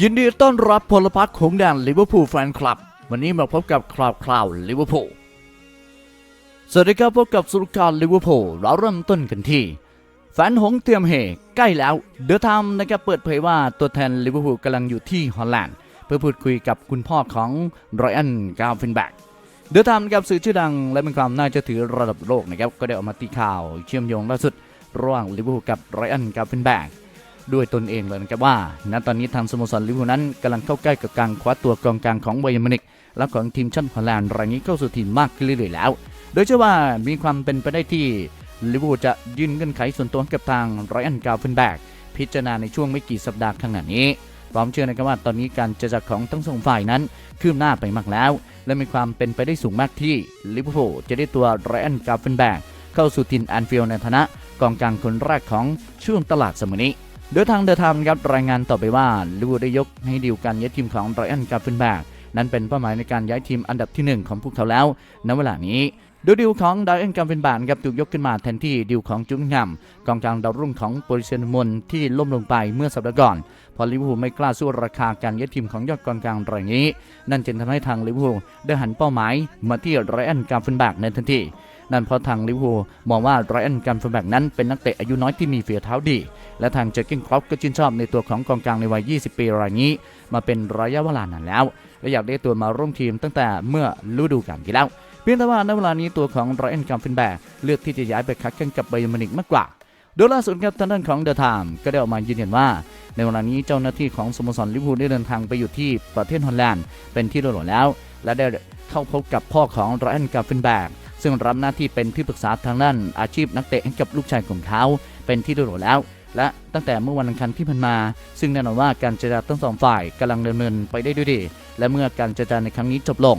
ยินดีต้อนรับพลพรรคของแดนลิเวอร์พูลแฟนคลับ วันนี้มาพบกับคราวคราวลิเวอร์พูลสวัสดีครับพบกับสุรการลิเวอร์พูลเราเริ่มต้นกันที่ แฟนหงเตรียมเฮใกล้แล้วเดอะไทม์นะครับเปิดเผยว่าตัวแทนลิเวอร์พูลกำลังอยู่ที่ฮอลแลนด์ เพื่อพูดคุยกับคุณพ่อของไรอันกาฟินแบกเดอะไทม์นะครับสื่อชื่อดังและเป็นความน่าเชื่อถือระดับโลกนะครับก็ได้ออกมาตีข่าวเชื่อมโยงล่าสุดระหว่างลิเวอร์พูลกับไรอันกาฟินแบก ด้วยตนเองเลยนะครับว่าณตอนนี้ทางสโมสรลิเวอร์พูลนั้นกำลังเข้าใกล้กับการคว้าตัวกองกลางของไบเยร์มินิกและของทีมชาติฮอลแลนด์รายนี้เข้าสู่ทีมมากขึ้นเรื่อยๆแล้ว โดยเชื่อว่ามีความเป็นไปได้ที่ลิเวอร์พูลจะยื่นเงื่อนไขส่วนตัวกับทางไรอันกาฟินแบกพิจารณาในช่วงไม่กี่สัปดาห์ข้างหน้านี้พร้อมเชื่อนะครับว่าตอนนี้การเจรจาของทั้งสองฝ่ายนั้นคืบหน้าไปมากแล้ว และมีความเป็นไปได้สูงมากที่ลิเวอร์พูลจะได้ตัวไรอันกาฟินแบกเข้าสู่ทีมแอนฟิลด์ในฐานะกองกลางคนแรกของช่วงตลาดสมัยนี้ โดยทางเดอะไทม์ครับรายงานต่อไปว่าลิเวอร์พูลได้ยกให้ดีลการย้ายทีมของไรอันกาฟินแบกนั้นเป็นเป้าหมายในการย้ายทีมอันดับที่หนึ่งของพวกเขาแล้วณเวลานี้โดยดีลของไดเอ็นกาฟินแบกครับถูกยกขึ้นมาแทนที่ดีลของจุนงามกองกลางดาวรุ่งของโปริเซนมนที่ล่มลงไปเมื่อสัปดาห์ก่อนพอลิเวอร์พูลไม่กล้าสู้ราคาการย้ายทีมของยอดกองกลางรายนี้ นั่นจึงทำให้ทางลิเวอร์พูลได้หันเป้าหมายมาที่ไรอันกาฟินแบกในทันที นั่นเพราะทางลิเวอร์พูลมองว่าไรอันการฟินแบกนั้นเป็นนักเตะอายุน้อยที่มีฝีเท้าดี และทางเจอร์กินครอปก็ชื่นชอบในตัวของกองกลางในวัย 20 ปีรายนี้ มาเป็นระยะเวลานานแล้ว และอยากได้ตัวมาร่วมทีมตั้งแต่เมื่อฤดูกาลที่แล้วเพียงแต่ว่าในเวลานี้ตัวของไรอันการฟินแบกเลือกที่จะย้ายไปคัดกันกับไบยร์นมินิกมากกว่าโดยล่าสุดครับทางด้านของเดอะไทม์ก็ได้ออกมายืนยันว่า ในเวลานี้เจ้าหน้าที่ของสโมสรลิเวอร์พูลได้เดินทางไปอยู่ที่ประเทศฮอลแลนด์เป็นที่เรียบร้อยแล้ว และได้เข้าพบกับพ่อของไรอันกาฟินแบก ซึ่งรับหน้าที่เป็นที่ปรึกษาทางด้านอาชีพนักเตะให้กับลูกชายของเขาเป็นที่เรียบร้อยแล้ว และตั้งแต่เมื่อวันอังคารที่ผ่านมา ซึ่งแน่นอนว่าการเจรจาทั้งสองฝ่ายกำลังดำเนินไปได้ด้วยดี และเมื่อการเจรจาในครั้งนี้จบลง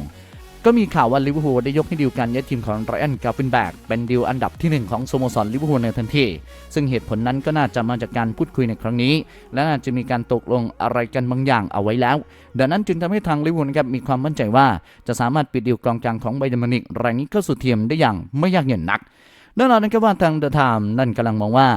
ก็มีข่าวว่าลิเวอร์พูลได้ยกให้ดีลการย้ายทีมของไรอันกาฟินแบกเป็นดีลอันดับที่หนึ่งของสโมสรลิเวอร์พูลในทันทีซึ่งเหตุผลนั้นก็น่าจะมาจากการพูดคุยในครั้งนี้ และน่าจะมีการตกลงอะไรกันบางอย่างเอาไว้แล้ว ดังนั้นจึงทำให้ทางลิเวอร์พูลครับมีความมั่นใจว่าจะสามารถปิดดีลกองกลางของไบเดนมานิกรายนี้เข้าสู่ทีมได้อย่างไม่ยากเย็นนัก แน่นอนนะครับว่าทางเดอะไทม์นั่นกำลังมองว่า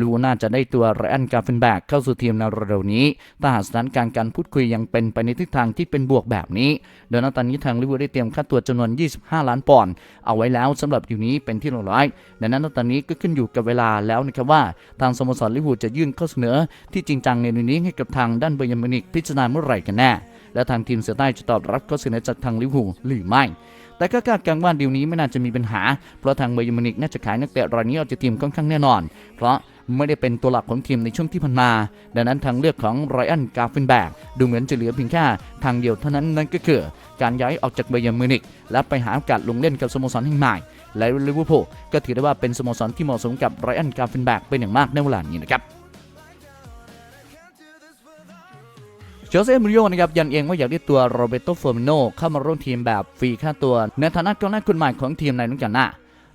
ลูน่าจะได้ตัวไรอันกาฟินแบกเข้าสู่ทีมในเร็วนี้ถ้าหากสถานการณ์การพูดคุยยังเป็นไปในทิศทางที่เป็นบวกแบบนี้โดยณตอนนี้ทางลิเวอร์พูลได้เตรียมค่าตัวจำนวน 25 ล้านปอนด์เอาไว้แล้วสำหรับดีลนี้เป็นที่เรียบร้อยดังนั้นณตอนนี้ก็ขึ้นอยู่กับเวลาแล้วนะครับว่าทางสโมสรลิเวอร์พูลจะยื่นข้อเสนอที่จริงจังในเรื่องนี้ให้กับทางด้านไบย์มินิกพิจารณาเมื่อไหร่กันแน่และทางทีมเสือใต้จะตอบรับข้อเสนอจากทางลิเวอร์พูลหรือไม่ แต่ก็คาดการณ์ว่าดีลนี้ไม่น่าจะมีปัญหา เพราะทางไบเยร์มินิกน่าจะขายนักเตะรายนี้ออกจากทีมค่อนข้างแน่นอน เพราะไม่ได้เป็นตัวหลักของทีมในช่วงที่ผ่านมา ดังนั้นทางเลือกของไรอันกาฟินแบกดูเหมือนจะเหลือเพียงแค่ทางเดียวเท่านั้นนั่นก็คือ การย้ายออกจากไบเยร์มินิกและไปหาโอกาสลงเล่นกับสโมสรแห่งใหม่และลิเวอร์พูลก็ถือได้ว่าเป็นสโมสรที่เหมาะสมกับไรอันกาฟินแบกเป็นอย่างมากในเวลานี้นะครับ โจเซ่มูริโญ่นะครับยันเองว่าอยากได้ตัวโรเบโตเฟอร์มิโนเข้ามาร่วมทีมแบบฟรีค่าตัว ในฐานะกองหน้าคนใหม่ของทีมในนุ่งกันหน้า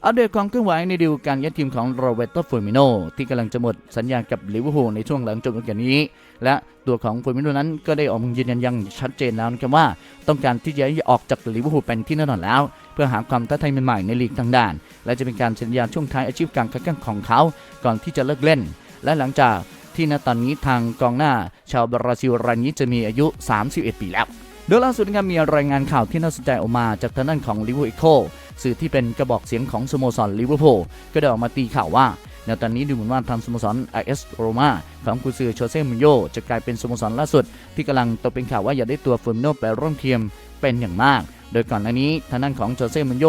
อัปเดตความเคลื่อนไหวในดีลการย้ายทีมของโรเบโตเฟอร์มิโนที่กำลังจะหมดสัญญากับลิเวอร์พูลในช่วงหลังจบฤดูกาลนี้ และตัวของเฟอร์มิโนนั้นก็ได้ออกมายืนยันอยังชัดเจนแล้วนะครับว่า ต้องการที่จะย้ายออกจากลิเวอร์พูลเป็นที่แน่นอนแล้ว เพื่อหาความท้าทายใหม่ๆในลีกต่างด้าน และจะเป็นการสัญญาช่วงท้ายอาชีพการค้าแข่งของเขาก่อนที่จะเลิกเล่น และหลังจาก ที่ณตอนนี้ทางกองหน้า ชาวบราซิลรายนี้จะมีอายุ 31 ปีแล้วโดยล่าสุดนะครับมีรายงานข่าวที่น่าสนใจออกมาจากทางด้านของลิเวอร์พูลสื่อที่เป็นกระบอกเสียงของสโมสรลิเวอร์พูลก็ได้ออกมาตีข่าวว่าในตอนนี้ดูเหมือนว่าทางสโมสร IS Roma ของกุซือโชเซ่มูริโญ่จะกลายเป็นสโมสรล่าสุด ที่กำลังตกเป็นข่าวว่าอยากได้ตัวเฟอร์มิโนไปร่วมทีมเป็นอย่างมาก โดยก่อนหน้านี้ทางด้านของโจเซ่มันโย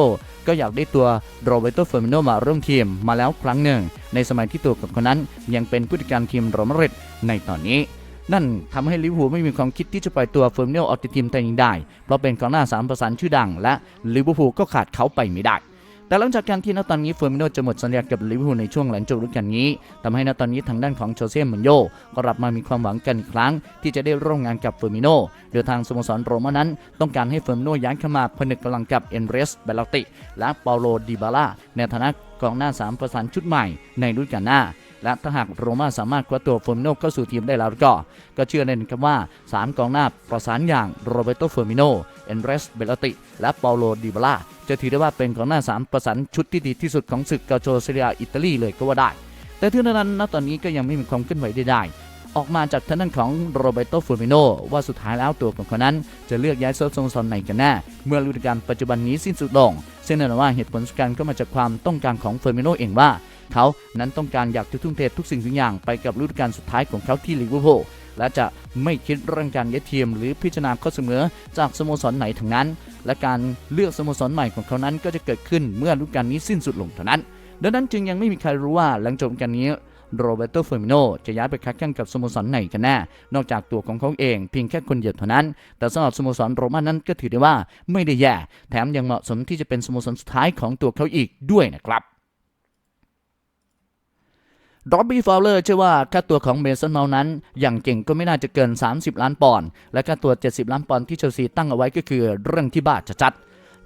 ก็อยากได้ตัวโรเบโตเฟอร์มิโนมาร่วมทีมมาแล้วครั้งหนึ่ง ในสมัยที่ตัวกับคนนั้น ยังเป็นผู้จัดการทีมโรมาริดในตอนนี้ นั่นทำให้ลิเวอร์พูลไม่มีความคิดที่จะปล่อยตัวเฟอร์มิโนออกจากทีมแต่อย่างใดเพราะเป็นกองหน้าสามประสานชื่อดัง และลิเวอร์พูลก็ขาดเขาไปไม่ได้ แต่หลังจากการที่ณตอนนี้เฟอร์มิโนจะหมดสัญญากับลิเวอร์พูลในช่วงหลังจบฤดูกาลนี้ทำให้ณตอนนี้ทางด้านของโชเซ่มูรินโย่ก็รับมามีความหวังกันอีกครั้ง ที่จะได้ร่วมงานกับเฟอร์มิโนโดยทางสโมสรโรม่านั้น ต้องการให้เฟอร์มิโนย้ายเข้ามาผนึกกำลังกับเอนเรสเบลติและเปาโลดิบาร่าในฐานะกองหน้าสามประสานชุดใหม่ในฤดูกาลหน้า และถ้าหากโรม่าสามารถคว้าตัวเฟอร์มิโนเข้าสู่ทีมได้แล้วก็ ก็เชื่อแน่นครับว่า 3 กองหน้าประสานอย่างโรเบโตเฟอร์มิโนเอนเรสเบลติ และเปาโลดิบลาจะถือได้ว่าเป็นกองหน้า 3 ประสานชุดที่ดีที่สุดของศึกกาโชเซียอิตาลีเลยก็ว่าได้ แต่ที่นั้นณตอนนี้ก็ยังไม่มีความเคลื่อนไหวใดๆออกมาจากทางด้านของโรเบโตฟูมิโนว่าสุดท้ายแล้วตัวของเขานั้น จะเลือกย้ายโซลสโมสรไหนกันแน่เมื่อฤดูกาลปัจจุบันนี้สิ้นสุดลงซึ่งแน่นอนว่าเหตุผลสำคัญก็มาจากความต้องการของเฟอร์มิโนเองว่าเขานั้นต้องการอยากจะทุ่มเททุกสิ่งทุกอย่างไปกับฤดูกาลสุดท้ายของเขาที่ลิเวอร์พูลและจะไม่คิดเรื่องการย้ายทีมหรือพิจารณาข้อเสนอจากสโมสรไหนทั้งนั้น และการเลือกสโมสรใหม่ของเขานั้นก็จะเกิดขึ้นเมื่อฤดูกาลนี้สิ้นสุดลงเท่านั้น ดังนั้นจึงยังไม่มีใครรู้ว่าหลังจบการนี้โรเบโตเฟอร์มิโนจะย้ายไปค้าแข่งกับสโมสรไหนกันแน่ นอกจากตัวของเขาเองเพียงแค่คนเดียวเท่านั้น แต่สำหรับสโมสรโรม่านั้นก็ถือได้ว่าไม่ได้แย่ แถมยังเหมาะสมที่จะเป็นสโมสรสุดท้ายของตัวเขาอีกด้วยนะครับ ร็อบบี้ฟาวเลอร์เชื่อว่าค่าตัวของเมสันเมานั้น อย่างเก่งก็ไม่น่าจะเกิน 30 ล้านปอนด์และค่าตัว 70 ล้านปอนด์ที่เชลซีตั้งเอาไว้ก็คือเรื่องที่บ้าจะจัด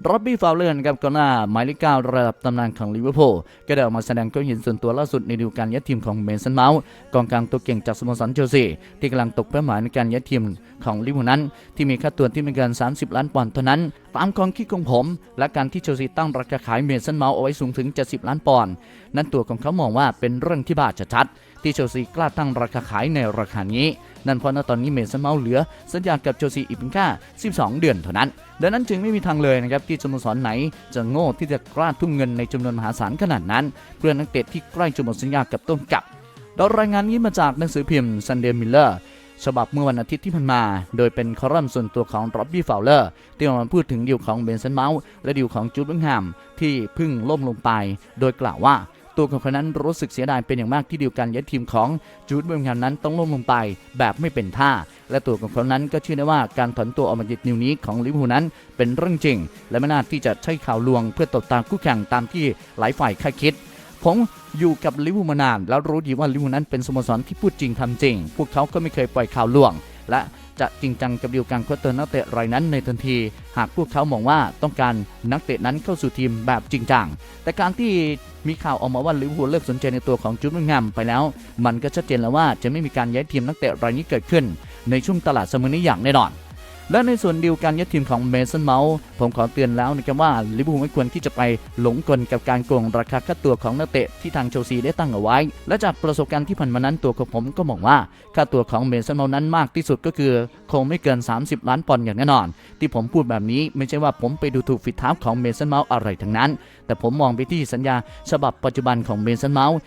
ร็อบบี้ฟาวเลอร์นะครับกองหน้าหมายเลขเก้าระดับตำนานของลิเวอร์พูลก็ได้ออกมาแสดงความเห็นส่วนตัวล่าสุดในดูกาลย้ายทีมของเมสันเมาส์กองกลางตัวเก่งจากสโมสรเชลซีที่กำลังตกเป้าหมายในการย้ายทีมของลิเวอร์พูลนั้น ที่มีค่าตัวที่ไม่เกิน 30 ล้านปอนด์เท่านั้นตามความคิดของผม และการที่เชลซีตั้งราคาขายเมสันเมาส์เอาไว้สูงถึง 70 ล้านปอนด์นั้นตัวของเขามองว่าเป็นเรื่องที่บ้าชัดที่เชลซีกล้าตั้งราคาขายในราคานี้ นั่นเพราะณตอนนี้เมสันเมาเหลือสัญญากับเชลซีอีกเพียงแค่12 เดือนเท่านั้น ดังนั้นจึงไม่มีทางเลยนะครับที่สโมสรไหนจะโง่ที่จะกล้าทุ่มเงินในจำนวนมหาศาลขนาดนั้น เพื่อนักเตะที่ใกล้จะหมดสัญญากับต้นกับดรายงานนี้มาจากหนังสือพิมพ์ Sunday Miller ฉบับเมื่อวันอาทิตย์ที่ผ่านมา โดยเป็นคอลัมน์ส่วนตัวของร็อบบี้ฟาวเลอร์ที่ออกมาพูดถึงดีลของเบนสันเมาส์และดีลของจูดเบงแฮมที่เพิ่งล่มลงไป โดยกล่าวว่า ตัวของเขานั้นรู้สึกเสียดายเป็นอย่างมากที่ดีลการย้ายทีมของจูดเบิงแฮมนั้นต้องล่มลงไปแบบไม่เป็นท่า และตัวของเขานั้นก็เชื่อได้ว่าการถอนตัวออกมาจากนิวนี้ของลิเวอร์พูลนั้นเป็นเรื่องจริง และไม่น่าที่จะใช้ข่าวลวงเพื่อตบตาคู่แข่งตามที่หลายฝ่ายคาดคิดผมอยู่กับลิเวอร์พูลมานาน แล้วรู้ดีว่าลิเวอร์พูลนั้นเป็นสโมสรที่พูดจริงทำจริง พวกเขาก็ไม่เคยปล่อยข่าวลวง และจะจริงจังกับดีลการคัดเตอร์นักเตะรายนั้นในทันที หากพวกเขามองว่าต้องการนักเตะนั้นเข้าสู่ทีมแบบจริงจังแต่การที่มีข่าวออกมาว่าลิเวอร์พูลเลิกสนใจในตัวของจูดเบิงามไปแล้ว มันก็ชัดเจนแล้วว่าจะไม่มีการย้ายทีมนักเตะรายนี้เกิดขึ้น ในช่วงตลาดเสมอนี้อย่างแน่นอน และในส่วนเดีลการย้ายทีมของเมสันเมาส์ผมขอเตือนแล้วนะครับว่าลิเวอร์พูลไม่ควรที่จะไปหลงกลกับการโกงราคาค่าตัวของนักเตะที่ทางเชลซีได้ตั้งเอาไว้ และจากประสบการณ์ที่ผ่านมานั้นตัวของผมก็มองว่าค่าตัวของเมสันเมาส์นั้นมากที่สุดก็คือ คงไม่เกิน 30 ล้านปอนด์อย่างแน่นอน ที่ผมพูดแบบนี้ไม่ใช่ว่าผมไปดูถูกฝีเท้าของเมสันเมาส์อะไรทั้งนั้น แต่ผมมองไปที่สัญญาฉบับปัจจุบันของเมสันเมาส์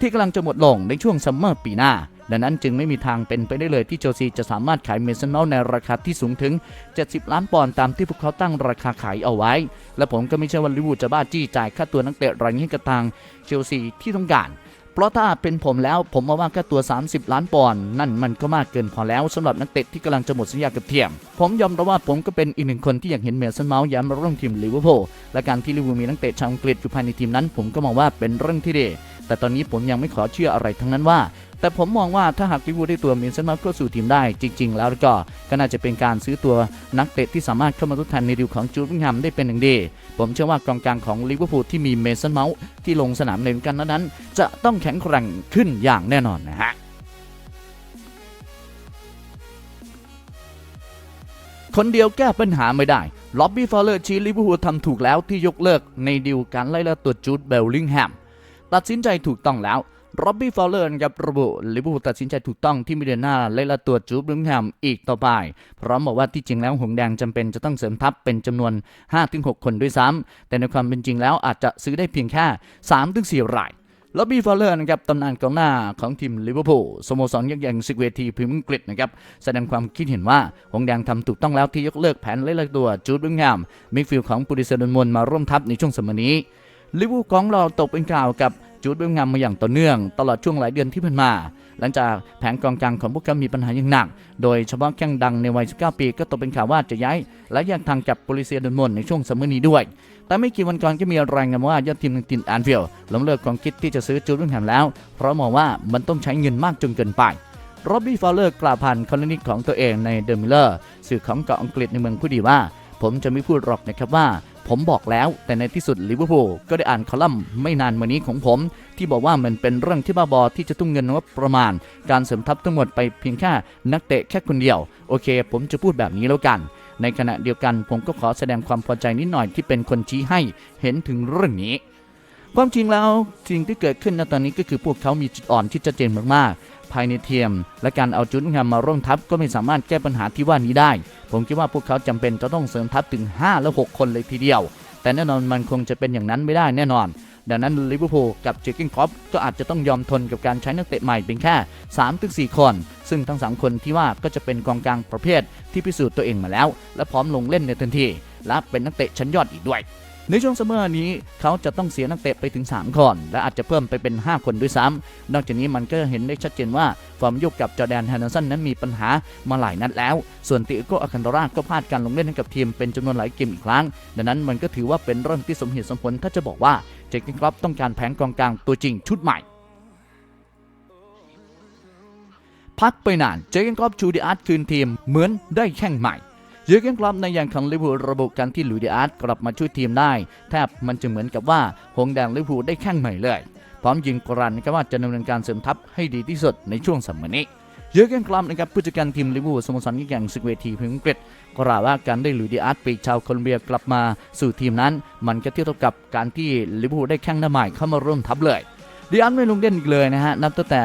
ที่กำลังจะหมดลงในช่วงซัมเมอร์ปีหน้า ดังนั้นจึงไม่มีทางเป็นไปได้เลยที่เชลซีจะสามารถขายเมสันเมาในราคาที่สูงถึง 70 ล้านปอนด์ตามที่พวกเขาตั้งราคาขายเอาไว้ และผมก็ไม่เชื่อว่าลิเวอร์พูลจะบ้าจี้จ่ายค่าตัวนักเตะรายนี้ให้กับทางเชลซีที่ต้องการเพราะถ้าเป็นผมแล้วผมมองว่าค่าตัว 30 ล้านปอนด์นั่นมันก็มากเกินพอแล้วสำหรับนักเตะที่กำลังจะหมดสัญญากับเทียม ผมยอมรับว่าผมก็เป็นอีกหนึ่งคนที่อยากเห็นเมสันเมาส์ย้ายมาร่วมทีมลิเวอร์พูลและการที่ลิเวอร์พูลมีนักเตะชาวอังกฤษอยู่ภายในทีมนั้น ผมก็มองว่าเป็นเรื่องที่ดี แต่ตอนนี้ผมยังไม่ขอเชื่ออะไรทั้งนั้นว่า แต่ผมมองว่าถ้าหากลิเวอร์พูลได้ตัวเมสันเมาส์เข้าสู่ทีมได้จริง ๆ แล้วก็ก็น่าจะเป็นการซื้อตัวนักเตะที่สามารถเข้ามาทดแทนในดิวของจูดวิงแฮมได้เป็นอย่างดีผมเชื่อว่ากองกลางของลิเวอร์พูลที่มีเมสันเมาส์ที่ลงสนามในกาลนั้น จะต้องแข็งแกร่งขึ้นอย่างแน่นอนนะฮะคนเดียวแก้ปัญหาไม่ได้ ล็อบบี้ฟอลเลอร์ชี้ลิเวอร์พูลทำถูกแล้วที่ยกเลิกในดิวการไล่ล่าตัวจูดเบลลิงแฮม ตัดสินใจถูกต้องแล้วร็อบบี้ฟอลเลอร์นะครับระบุลิเวอร์พูลตัดสินใจถูกต้องที่ม่เดินหน้าไล่ล่าตัวจูดบลิงแฮมอีกต่อไป พร้อมบอกว่าที่จริงแล้วหงส์แดงจำเป็นจะต้องเสริมทัพเป็นจำนวน 5-6 คนด้วยซ้ำแต่ในความเป็นจริงแล้วอาจจะซื้อได้เพียงแค่ 3-4 รายล็อบบี้ฟอลเลอร์นะครับตำนานกองหน้าของทีมลิเวอร์พูลสโมสรยักษ์ใหญ่สิกเวทีพรีเมียร์อังกฤษนะครับแสดงความคิดเห็นว่า หงส์แดงทำถูกต้องแล้วที่ยกเลิกแผนไล่ล่าตัวจูดบิงแฮมมิดฟิลของปุริเซดอนมนมาร่วมทัพในช่วงสมัยนี้ ลิเวอร์พูลของเราตกเป็นข่าวกับจูดเบลงแฮมมาอย่างต่อเนื่อง ตลอดช่วงหลายเดือนที่ผ่านมา หลังจากแผงกองกลางของพวกเขามีปัญหาอย่างหนัก โดยเฉพาะแข้งดังในวัย 19 ปี ก็ตกเป็นข่าวว่าจะย้าย และแยกทางกับโปลิเซียดนมนในช่วงซัมเมอร์นี้ด้วย แต่ไม่กี่วันก่อนก็มีรายงานว่ายอดทีมตินแอนฟิลด์ล้มเลิกความคิดที่จะซื้อจูดเบลงแฮมแล้ว เพราะมองว่ามันต้องใช้เงินมากจนเกินไปโรบบี้ฟาวเลอร์กล่าวผ่านคอลัมนิกของตัวเองในเดอะมิลเลอร์สื่อของเกาะอังกฤษในเมืองผู้ดีว่า ผมจะไม่พูดหรอกนะครับว่า ผมบอกแล้วแต่ในที่สุดลิเวอร์พูลก็ได้อ่านคอลัมน์ไม่นานมานี้ของผม ที่บอกว่ามันเป็นเรื่องที่บ้าบอที่จะทุ่มเงินงบประมาณ การเสริมทัพทั้งหมดไปเพียงแค่นักเตะแค่คนเดียว โอเค ผมจะพูดแบบนี้แล้วกัน ในขณะเดียวกันผมก็ขอแสดงความพอใจนิดหน่อยที่เป็นคนชี้ให้เห็นถึงเรื่องนี้ความจริงแล้วสิ่งที่เกิดขึ้นณตอนนี้ก็คือพวกเขามีจุดอ่อนที่ชัดเจนมากๆ ภายในเทียม และการเอาจุดงามมาร่วมทัพก็ไม่สามารถแก้ปัญหาที่ว่านี้ได้ ผมคิดว่าพวกเขาจำเป็นจะต้องเสริมทัพถึง 5 และ 6 คนเลยทีเดียว แต่แน่นอนมันคงจะเป็นอย่างนั้นไม่ได้แน่นอน ดังนั้นลิเวอร์พูลกับเจอร์เกินคอปก็อาจจะต้องยอมทนกับการใช้นักเตะใหม่เพียงแค่3-4 คน ซึ่งทั้ง 3 คนที่ว่าก็จะเป็นกองกลางประเภทที่พิสูจน์ตัวเองมาแล้ว และพร้อมลงเล่นในทันทีและเป็นนักเตะชั้นยอดอีกด้วย ในช่วงซัมเมอร์นี้เขาจะต้องเสียนักเตะไปถึง 3 คน และอาจจะเพิ่มไปเป็น 5 คนด้วยซ้ำนอกจากนี้มันก็เห็นได้ชัดเจนว่าฟอร์มยุคกับจอแดนแฮนเดอร์สันนั้นมีปัญหามาหลายนัดแล้ว ส่วนติโกอาคันโดราก็พลาดการลงเล่นให้กับทีมเป็นจำนวนหลายเกมอีกครั้ง ดังนั้นมันก็ถือว่าเป็นเรื่องที่สมเหตุสมผลถ้าจะบอกว่าเจคกินครอปต้องการแผงกองกลางตัวจริงชุดใหม่พักไปนาน เจเกนครอปชูดิอาร์ตคืนทีมเหมือนได้แข่งใหม่ เจอร์เกนครอปในอย่างของลิเวอร์พูลระบุการที่ลุยดิอาร์ตกลับมาช่วยทีมได้ แทบมันจะเหมือนกับว่าหงแดงลิเวอร์พูลได้แข่งใหม่เลยพร้อมยิงกรันนะครับว่าจะดำเนินการเสริมทัพให้ดีที่สุดในช่วงสัปดาห์นี้เยอร์เกนคลัมนะครับผู้จัดการทีมลิเวอร์พูลสโมสรยิ่งใหญ่ศึกเวทีพิมพ์อังกฤษกล่าวว่าการได้ลุยดิอาร์ตปีกชาวโคลอมเบียกลับมาสู่ทีมนั้น มันก็เทียบเท่ากับการที่ลิเวอร์พูลได้แข้งหน้าใหม่เข้ามาร่วมทัพเลย ดิอาร์ตไม่ลงเล่นอีกเลยนะฮะ นับตั้งแต่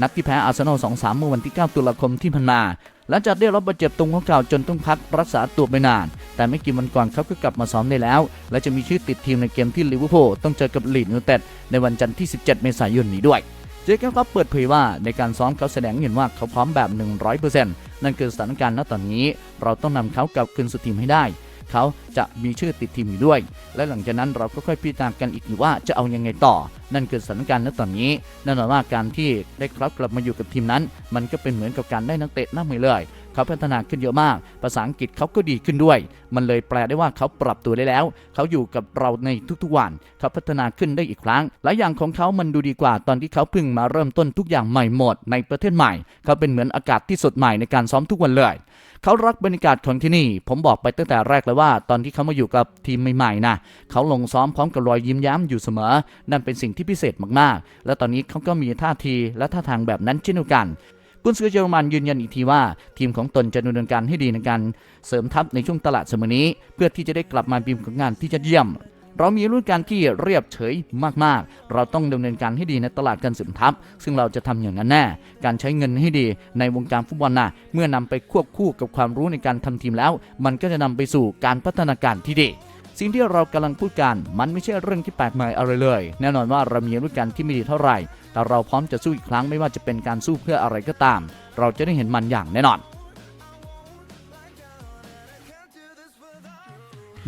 นัดที่แพ้อาร์เซนอล2-3 เมื่อวันที่ 9 ตุลาคมที่ผ่านมาหลังจากได้รับบาดเจ็บตรงหัวเข่าจนต้องพักรักษาตัวไปนาน แต่ไม่กี่วันก่อนเขาก็กลับมาซ้อมได้แล้ว และจะมีชื่อติดทีมในเกมที่ลิเวอร์พูลต้องเจอกับลีดยูไนเต็ดในวันจันทร์ที่ 17 เมษายนนี้ด้วย เจคก็เปิดเผยว่าในการซ้อมเขาแสดงให้เห็นว่าเขาพร้อมแบบ 100%นั่นคือสถานการณ์ณตอนนี้ เราต้องนำเขากลับคืนสู่ทีมให้ได้ เขาจะมีชื่อติดทีมอยู่ด้วย และหลังจากนั้นเราก็ค่อยพิจารณากันอีกว่าจะเอายังไงต่อ นั่นคือสถานการณ์ณตอนนี้แน่นอนว่าการที่ได้ครับกลับมาอยู่กับทีมนั้น มันก็เป็นเหมือนกับการได้นักเตะหน้าใหม่เลย เขาพัฒนาขึ้นเยอะมาก ภาษาอังกฤษเขาก็ดีขึ้นด้วย มันเลยแปลได้ว่าเขาปรับตัวได้แล้ว เขาอยู่กับเราในทุกๆวัน เขาพัฒนาขึ้นได้อีกครั้ง หลายอย่างของเขามันดูดีกว่าตอนที่เขาเพิ่งมาเริ่มต้นทุกอย่างใหม่หมดในประเทศใหม่ เขาเป็นเหมือนอากาศที่สดใหม่ในการซ้อมทุกวันเลย เขารักบรรยากาศของที่นี่ ผมบอกไปตั้งแต่แรกเลยว่า ตอนที่เขามาอยู่กับทีมใหม่ๆนะ เขาลงซ้อมพร้อมกับรอยยิ้มย้มอยู่เสมอ นั่นเป็นสิ่งที่พิเศษมากๆ และตอนนี้เขาก็มีท่าทีและท่าทางแบบนั้นเช่นเดียวกัน กุนซือเยอรมันยืนยันอีกทีว่า ทีมของตนจะดำเนินการให้ดีในการเสริมทัพในช่วงตลาดเสมอนี้ เพื่อที่จะได้กลับมาบีมของานที่จะเยี่ยมเรามีรุ่นการที่เรียบเฉยมากๆ เราต้องดำเนินการให้ดีในตลาดการเสริมทัพซึ่งเราจะทำอย่างนั้นแน่ การใช้เงินให้ดีในวงการฟุตบอลนะเมื่อนำไปควบคู่กับความรู้ในการทำทีมแล้ว มันก็จะนำไปสู่การพัฒนาการที่ดี สิ่งที่เรากำลังพูดกันมันไม่ใช่เรื่องที่แปลกใหม่อะไรเลย แน่นอนว่าเรามีรุ่นการที่ไม่ดีเท่าไหร่ แต่เราพร้อมจะสู้อีกครั้งไม่ว่าจะเป็นการสู้เพื่ออะไรก็ตาม เราจะได้เห็นมันอย่างแน่นอน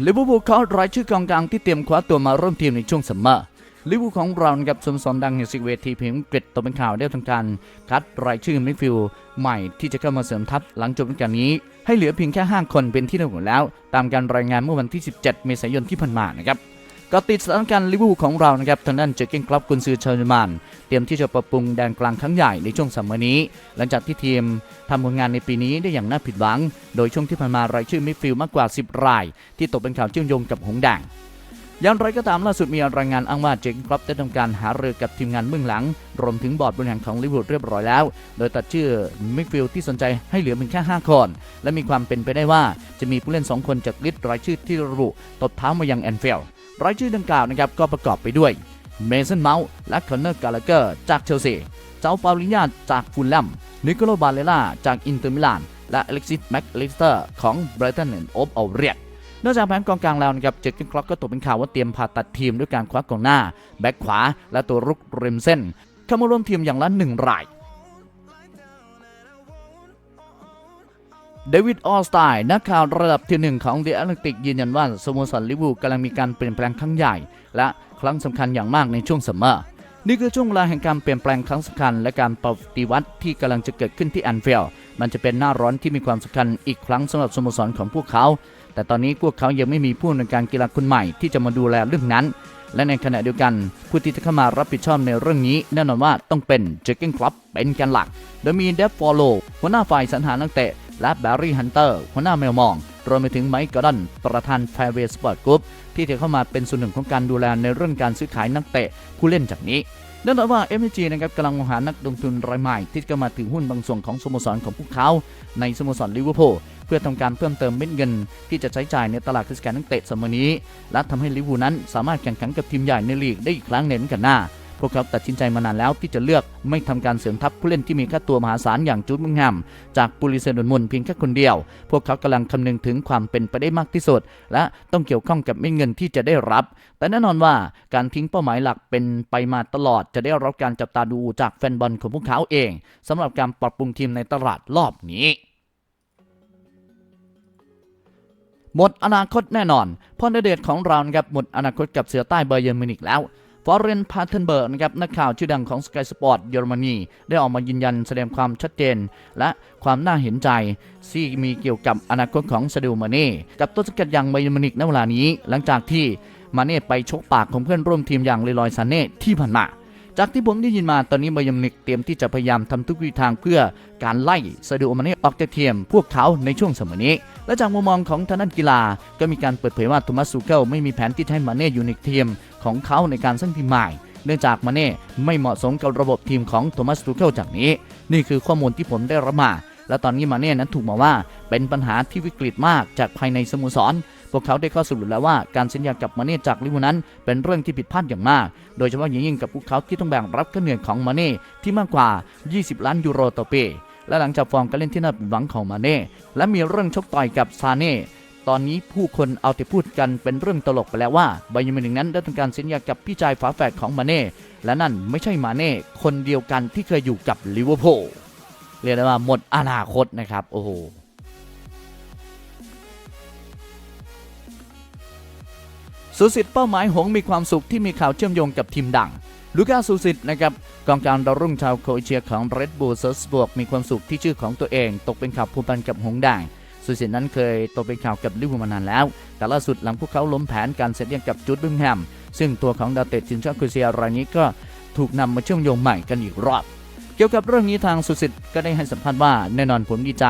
ลิเวอร์พูลเขารายชื่อกองกลางที่เตรียมคว้าตัวมาร่วมทีมในช่วงซัมเมอร์ลิเวอร์พูลของเรานะครับสโมสรดังแห่งสิเวทีเพียงอังกฤษตกเป็นข่าวได้ทำการคัดรายชื่อมิดฟิลด์ใหม่ที่จะเข้ามาเสริมทัพหลังจบฤดูกาลนี้ ให้เหลือเพียงแค่ 5 คนเป็นที่เรียบร้อยแล้ว ตามการรายงานเมื่อวันที่ 17 เมษายนที่ผ่านมานะครับ ก็ติดสถานการณ์ลิเวอร์พูลของเรานะครับทางด้านเจอร์เกนคลับกุนซือชาวเยอรมัน เตรียมที่จะปรับปรุงแดนกลางครั้งใหญ่ในช่วงซัมมอร์นี้ หลังจากที่ทีมทำผลงานในปีนี้ได้อย่างน่าผิดหวัง โดยช่วงที่ผ่านมารายชื่อมิดฟิลด์มากกว่า 10 ราย ที่ตกเป็นข่าวเชื่อมโยงกับหงแดงอย่างไรก็ตามล่าสุดมีรายงานอ้างว่าเจคครับได้ทำการหารือกับทีมงานเบื้องหลัง รวมถึงบอร์ดบริหารของลิเวอร์พูลเรียบร้อยแล้ว โดยตัดชื่อมิดฟิลด์ที่สนใจให้เหลือเพียงแค่ 5 คน และมีความเป็นไปได้ว่าจะมีผู้เล่น 2 คนจากลิสต์รายชื่อที่ระบุตบเท้ามายังแอนฟิลด์ รายชื่อดังกล่าวนะครับก็ประกอบไปด้วยเมสันเมาส์และคอนเนอร์กาลาเกอร์จากเชลซีเจ้าปาลิญญาจากฟูลแลมนิโคโลบาเลล่าจากอินเตอร์มิลาน และอเล็กซิสแม็กลิสเตอร์ของไบรตันแอนด์โอบเอาเรียนอกจากแผนกองกลางแล้วนะครับ เจคเกนคล็อกก็ตกเป็นข่าวว่าเตรียมผ่าตัดทีมด้วยการคว้ากองหน้า แบ็คขวา และตัวรุกริมเส้นเข้ามาร่วมทีมอย่างละหนึ่งราย เดวิดออสไตน์นักข่าวระดับที่หนึ่งของ The Atlantic ยืนยันว่าสโมสรลิเวอร์พูลกำลังมีการเปลี่ยนแปลงครั้งใหญ่ และครั้งสำคัญอย่างมากในช่วงซัมเมอร์นี่คือช่วงเวลาแห่งการเปลี่ยนแปลงครั้งสำคัญและการปฏิวัติที่กำลังจะเกิดขึ้นที่แอนฟิลด์มันจะเป็นหน้าร้อนที่มีความสำคัญอีกครั้งสำหรับสโมสรของพวกเขา แต่ตอนนี้พวกเขายังไม่มีผู้อำนการกีฬาคนใหม่ที่จะมาดูแลเรื่องนั้น และในขณะเดียวกันผู้ที่จะเข้ามารับผิดชอบในเรื่องนี้แน่นอนว่าต้องเป็นเจคเกนคลับเป็นแกนหลัก โดยมีเดฟฟอลโลหัวหน้าฝ่ายสรรหานักเตะ และแบร์รี่ฮันเตอร์หัวหน้าแมวมอง รวมไปถึงไมค์กอร์ดอนประธานแฟร์เวย์สปอร์ตกรุ๊ปที่จะเข้ามาเป็นส่วนหนึ่งของการดูแลในเรื่องการซื้อขายนักเตะผู้เล่นจากนี้แน่นอนว่า MG นะครับกำลังมองหานักลงทุนรายใหม่ที่จะมาถือหุ้นบางส่วนของสโมสรของพวกเขา ในสโมสรลิเวอร์พูลเพื่อทำการเพิ่มเติมเม็ดเงิน ที่จะใช้จ่ายในตลาดซื้อขายนักเตะสมัยนี้ และทำให้ลิเวอร์พูลนั้นสามารถแข่งขันกับทีมใหญ่ในลีกได้อีกครั้งในฤดูกาลหน้า พวกเขาตัดสินใจมานานแล้วที่จะเลือกไม่ทำการเสริมทัพผู้เล่นที่มีค่าตัวมหาศาลอย่างจูดมุงแฮมจากปุริเซนดนมุนเพียงแค่คนเดียว พวกเขากำลังคำนึงถึงความเป็นไปได้มากที่สุด และต้องเกี่ยวข้องกับเม็ดเงินที่จะได้รับ แต่แน่นอนว่าการทิ้งเป้าหมายหลักเป็นไปมาตลอดจะได้รับการจับตาดูจากแฟนบอลของพวกเขาเองสำหรับการปรับปรุงทีมในตลาดรอบนี้หมดอนาคตแน่นอนพราะนเดชของเรานะครับหมดอนาคตกับเสือใต้เบอร์เยอรมนิกแล้ว ฟอร์เรนพาเทนเบิร์กนะครับนักข่าวชื่อดังของสกายสปอร์ตเยอรมนี ได้ออกมายืนยันแสดงความชัดเจน และความน่าเห็นใจที่มีเกี่ยวกับอนาคตของซาดิโอมาเน่กับต้นสังกัดอย่างไบเยอรมนิกในเวลานี้ หลังจากที่มาเน่ไปชกปากของเพื่อนร่วมทีมอย่างเลลอยซานเน่ที่ผ่านมา จากที่ผมได้ยินมาตอนนี้เบอร์เยมนิกเตรียมที่จะพยายามทำทุกวิธีทางเพื่อการไล่ซาดิโอมาเน่ออกจากทีมพวกเขาในช่วงสมัยนี้ และจากมุมมองของทางด้านกีฬา ก็มีการเปิดเผยว่าโทมัสซูเคิลไม่มีแผนที่จะให้มาเน่อยู่ในทีมของเขาในการสร้างทีมใหม่เนื่องจากมาเน่ไม่เหมาะสมกับระบบทีมของโทมัสซูเคิลจากนี้ นี่คือข้อมูลที่ผมได้รับมา และตอนนี้มาเน่นั้นถูกมองว่าเป็นปัญหาที่วิกฤตมากจากภายในสโมสร พวกเขาได้ข้อสรุปแล้วว่าการสัญญากับมาเน่จากลิเวอร์นั้น เป็นเรื่องที่ผิดพลาดอย่างมาก โดยเฉพาะอย่างยิ่งกับพวกเขาที่ต้องแบ่งรับค่าเหนื่อยของมาเน่ที่มากกว่า 20 ล้านยูโรต่อปี และหลังจากฟอร์มการเล่นที่น่าผิดหวังของมาเน่และมีเรื่องชกต่อยกับซาเน่ตอนนี้ผู้คนเอาแต่พูดกันเป็นเรื่องตลกไปแล้วว่าไบายอร์มิวนิกนั้นได้ทำการสัญญากับพี่ชายฝาแฝดของมาเน่และนั่นไม่ใช่มาเน่คนเดียวกันที่เคยอยู่กับลิเวอร์พูลเรียกได้ว่าหมดอนาคตนะครับ โอ้โห สุสิทธิ์เป้าหมายหงมีความสุขที่มีข่าวเชื่อมโยงกับทีมดังลูก้าสุสิทธิ์นะครับกองกลางดาวรุ่งชาวโครเอเชียของ Red Bull Salzburg มีความสุขที่ชื่อของตัวเอง ตกเป็นข่าวผูกพันกับหงส์แดงสุสิทธิ์นั้นเคยตกเป็นข่าวกับลิเวอร์พูลมานานแล้ว แต่ล่าสุดหลังพวกเขาล้มแผนการเซ็นเรียงกับจูดบิงแฮมซึ่งตัวของดาวเตะทีมชาติโครเอเชียรายนี้ก็ถูกนำมาเชื่อมโยงใหม่กันอีกรอบเกี่ยวกับเรื่องนี้ทางสุสิทธิ์ก็ได้ให้สัมภาษณ์ว่าแน่นอนผมดีใจ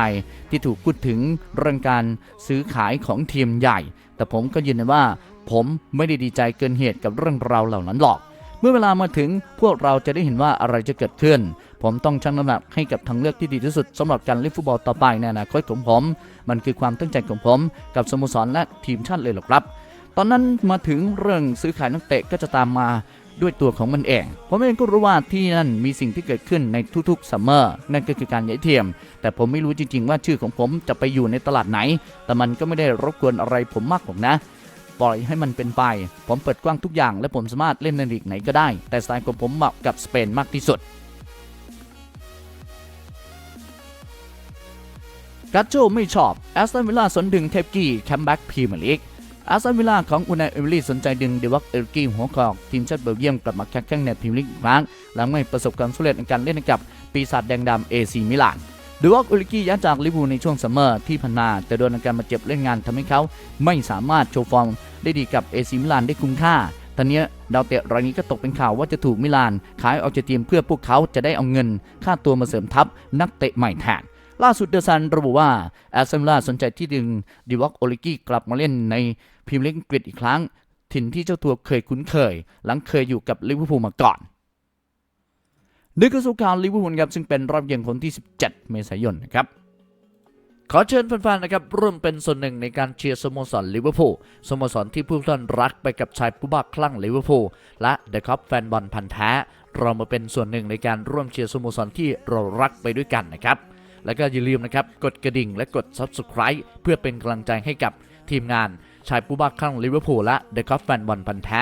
ที่ถูกพูดถึงเรื่องการซื้อขายของทีมใหญ่ แต่ผมก็ยืนยันว่า ผมไม่ได้ดีใจเกินเหตุกับเรื่องราวเหล่านั้นหรอก เมื่อเวลามาถึงพวกเราจะได้เห็นว่าอะไรจะเกิดขึ้น ผมต้องชั่งน้ำหนักให้กับทางเลือกที่ดีที่สุดสำหรับการเล่นฟุตบอลต่อไปในอนาคตของผม มันคือความตั้งใจของผม กับสโมสรและทีมชาติเลยหรอกครับ ตอนนั้นมาถึงเรื่องซื้อขายนักเตะก็จะตามมาด้วยตัวของมันเอง ผมเองก็รู้ว่าที่นั่นมีสิ่งที่เกิดขึ้นในทุกๆซัมเมอร์ นั่นก็คือการย้ายทียม แต่ผมไม่รู้จริงๆว่าชื่อของผมจะไปอยู่ในตลาดไหน แต่มันก็ไม่ได้รบกวนอะไรผมมากหรอกนะ ปล่อยให้มันเป็นไป ผมเปิดกว้างทุกอย่าง และผมสามารถเล่นในลีกไหนก็ได้ แต่สไตล์ของผมเหมาะกับสเปนมากที่สุดกัตโจไม่ชอบแอสตันวิลล่าสนดึงเทปกี้แคมแบ็กพรีเมียร์ลีกแอสตันวิลล่าของอุนายเอเวอรี่สนใจดึงเดวักเอลกี้หัวกอกทีมชาติเบลเยียมกลับมาแข่งขันในพรีเมียร์ลีกอีกครั้งหลังไม่ประสบความสำเร็จในการเล่นกับปีศาจแดงดำเอซีมิลาน เดวักเอลกี้ย้ายจากลิเวอร์พูลในช่วงซัมเมอร์ที่ผ่านมาแต่โดนอาการมาเจ็บเล่นงานทำให้เขาไม่สามารถโชว์ฟอร์มได้ดีกับเอซีมิลานได้คุ้มค่าตอนนี้ดาวเตะรายนี้ก็ตกเป็นข่าวว่าจะถูกมิลาน ขายออกจากทีมเพื่อพวกเขาจะได้เอาเงิน ค่าตัวมาเสริมทัพนักเตะใหม่แทนล่าสุดเดอะซันระบุว่าแอสตันวิลาสนใจที่ดึงดิวอกโอลิกี้กลับมาเล่นในพรีเมียร์ลีกอังกฤษอีกครั้ง ถิ่นที่เจ้าตัวเคยคุ้นเคย หลังเคยอยู่กับลิเวอร์พูลมาก่อน นึกกระสุการลิเวอร์พูลครับซึ่งเป็นรอบเย็นคนที่ 17 เมษายนนะครับขอเชิญแฟนๆนะครับร่วมเป็นส่วนหนึ่งในการเชียร์สโมสรลิเวอร์พูลสโมสรที่ผู้ท่านรักไปกับชายผู้บ้าคลั่งลิเวอร์พูลและเดอะคัพแฟนบอลพันธ์แท้ เรามาเป็นส่วนหนึ่งในการร่วมเชียร์สโมสรที่เรารักไปด้วยกันนะครับ แล้วก็อย่าลืมนะครับกดกระดิ่งและกด Subscribe เพื่อเป็นกำลังใจให้กับทีมงานชายผู้บ้าคลั่งลิเวอร์พูลและเดอะคัพแฟนบอลพันธ์แท้